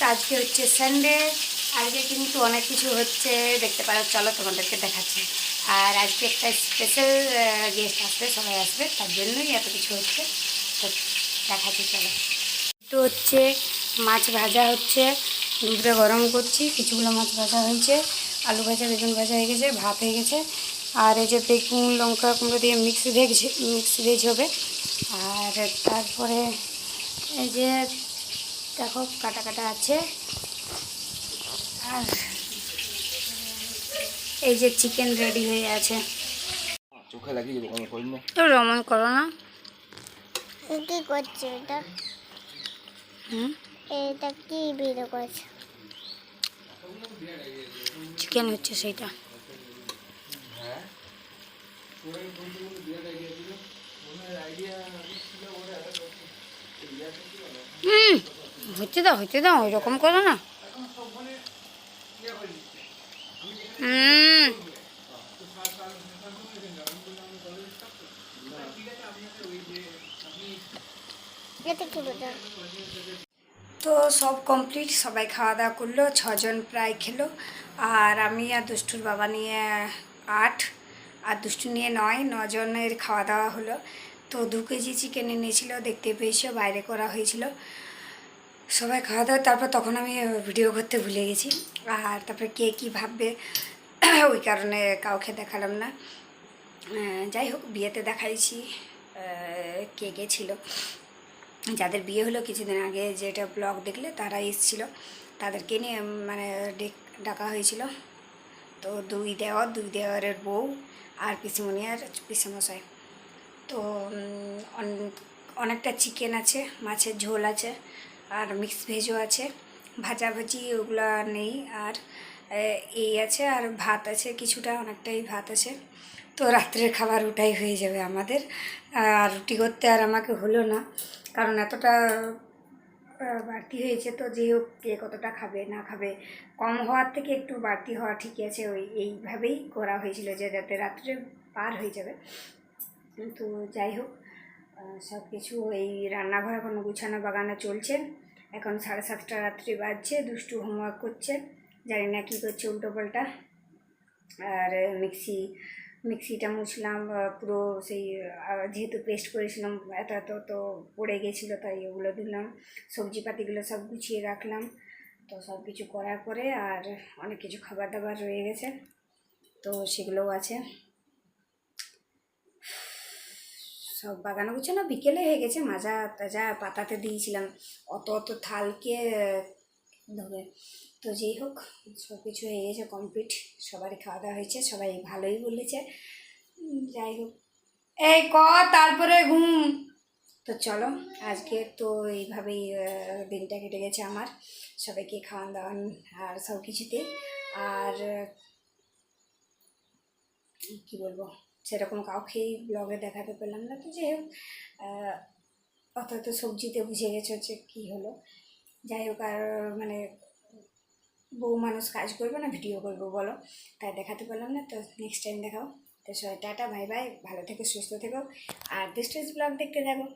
তো আজকে হচ্ছে সানডে আজকে কিন্তু অনেক কিছু হচ্ছে, দেখতে পারো, চলো তোমাদেরকে দেখাচ্ছি। আর আজকে একটা স্পেশাল গেস্ট আসবে, সবাই আসবে, তার জন্যই এত কিছু হচ্ছে। তো দেখাচ্ছি, চলো। তো হচ্ছে মাছ ভাজা হচ্ছে, দুধটা গরম করছি, কিছুগুলো মাছ ভাজা হয়েছে, আলু ভাজা, বেগুন ভাজা হয়ে গেছে, ভাত হয়ে গেছে। আর এই যে বেগুন, লঙ্কা কুমড়ো দিয়ে মিক্স ভেজ মিক্স ভেজ হবে। আর তারপরে এই যে দেখো কাটা কাটা আছে। আর এই যে চিকেন রেডি হয়ে আছে। চোখে লাগিয়ে করি না রমন করো না। কি করছে এটা হুম? এটা কি ভিডিও করছে? চিকেন হচ্ছে সেইটা। হুম হচ্ছে দাও হচ্ছে দাও ওইরকম করো না। তো সব কমপ্লিট সবাই খাওয়া দাওয়া করল ছজন প্রায় খেলো। আর আমি আর দুষ্টুর বাবা নিয়ে আট আর দুষ্টু নিয়ে নয় নজনের খাওয়া দাওয়া হলো। তো দু কেজি চিকেন এনেছিল দেখতে পেয়েছ বাইরে করা হয়েছিল। সবাই খাওয়া দাওয়া, তারপর তখন আমি ভিডিও করতে ভুলে গেছি। আর তারপরে কে কী ভাববে, ওই কারণে কাউকে দেখালাম না। যাই হোক, বিয়েতে দেখাইছি কে কে ছিল। যাদের বিয়ে হলো, কিছুদিন আগে যেটা ব্লগ দেখলে, তারা এসেছিল। তাদেরকে নিয়ে মানে ডেক- হয়েছিল। তো দুই দেওয়ার, দুই দেওয়ারের বউ আর পিসিমণি আর পিসেমশাই। তো অনেকটা চিকেন আছে, মাছের ঝোল আছে। আর মিক্স ভেজও আছে। ভাজাভাজি ওগুলো নেই আর এই আছে আর ভাত আছে, কিছুটা অনেকটাই ভাত আছে। তো রাত্রের খাবার ওটাই হয়ে যাবে আমাদের। আর রুটি করতে আর আমাকে হলো না, কারণ এতটা বাড়তি হয়েছে তো যে হোক কে কতটা খাবে, না খাবে। কম হওয়ার থেকে একটু বাড়তি হওয়া ঠিকই আছে, ওই, এইভাবেই করা হয়েছিল যে যাতে রাত্রে পার হয়ে যাবে। তো যাই হোক সব কিছু এই রান্নাঘর এখন গুছানো বাগানো চলছে। এখন সাড়ে সাতটা রাত্রি বাজছে, দুষ্টু হোমওয়ার্ক করছে। জানি না কী করছে উল্টো পাল্টা আর মিক্সি, মিক্সিটা মুছলাম পুরো সেই যেহেতু পেস্ট করেছিলাম এত এত তো পড়ে গেছিল, তাই ওগুলো দিলাম। সবজিপাতিগুলো সব গুছিয়ে রাখলাম। তো সব কিছু করার পরে আর অনেক কিছু খাবার দাবার রয়ে গেছে। তো সেগুলোও আছে। সব বাগানো গুছানো বিকেলে হয়ে গেছে, মাজা তাজা পাতাতে দিয়েছিলাম। অত অত থালকে ধরে। তো যেই হোক সব কিছু হয়ে গেছে কমপ্লিট সবারই খাওয়া দাওয়া হয়েছে, সবাই ভালোই বলেছে। যাই হোক। এই ক, তারপরে ঘুম। তো চলো, আজকে তো এইভাবেই দিনটা কেটে গেছে আমার। সবাইকে খাওয়ান দাওয়ান আর সব কিছুতে আর, কি বলব? সেরকম কাউকেই ব্লগে দেখাতে পেলাম না। তো যাই হোক অথচ তো সবজিতে বুঝে গেছে হচ্ছে কী হলো। যাই হোক, আর মানে বউ মানুষ কাজ করবে না, ভিডিও করব বলো। তাই দেখাতে পারলাম না। তো নেক্সট টাইম দেখাও। তো সবাই টাটা বাই বাই ভালো থেকো, সুস্থ থেকো। আর ডিস্টেন্স ব্লগ দেখতে থাকো।